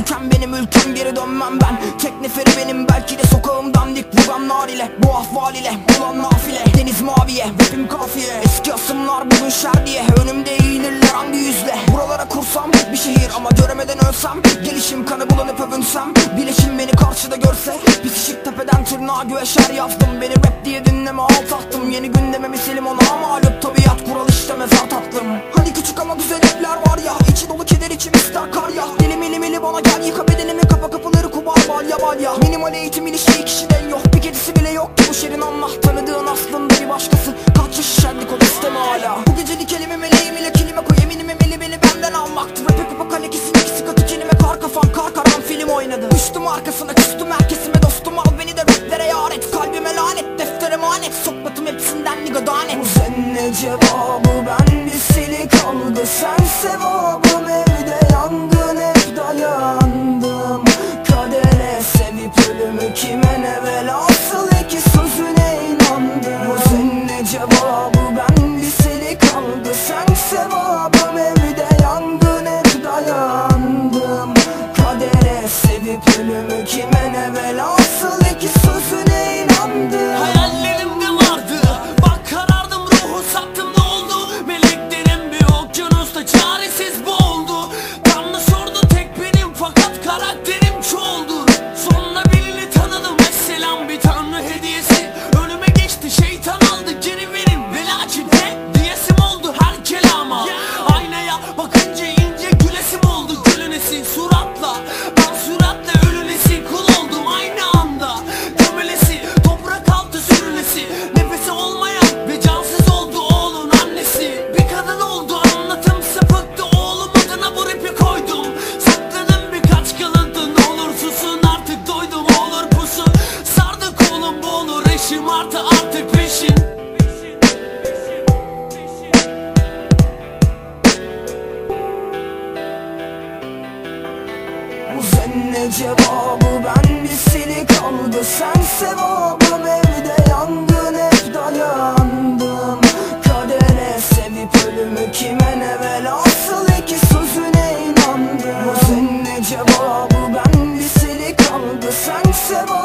ülkem benim ülkem geri dönmem ben. Tek neferi benim belki de sokağımdan dik vuranlar ile Bu ahval ile bulan nafile. Deniz maviye rapim kafiye. Eski asımlar bugün şer diye. Önümde eğilirler hangi yüzle? Buralara kursam bir şehir ama göremeden ölsem. Gelişim kanı bulanıp övünsem. Bileşim beni karşıda görse. Bitişik tepeden tırnağa güveşer yazdım Beni rap diye dinleme alt attım. Yeni gündeme miselim ona mağlup Tabiat kural bana gel yıka bedenimi kapa kapıları kubar balya balya Minimal eğitim ilişki kişiden yok. Bir kedisi bile yok ki bu şehrin Allah. Tanıdığın aslında bir başkası. Kaç yaş şişerdik o isteme hala. Bu gecelik elimi meleğim ile kilime koy. Eminim emeli beni benden almaktı. Rap'e kupa kale kesin ikisi katı kelime. Kar kafam kar karan film oynadı. Düştüm arkasına küstüm herkesime dostum. Al beni de raplere yar et. Kalbime lanet deftere manet. Sokmadım hepsinden niga danet. Bu sen ne cevabı ben bir sili kaldı Sen sevabım Sevip ölümü kime ne velhasıl iki ne cevabı? Ben bir sili kaldı Sen sevabım. Evde yangın hep dayandım. Kadere sevip ölümü kime ne velhasıl iki sözüne inandım. Bu ne cevabı? Ben bir sili kaldı Sen sevabım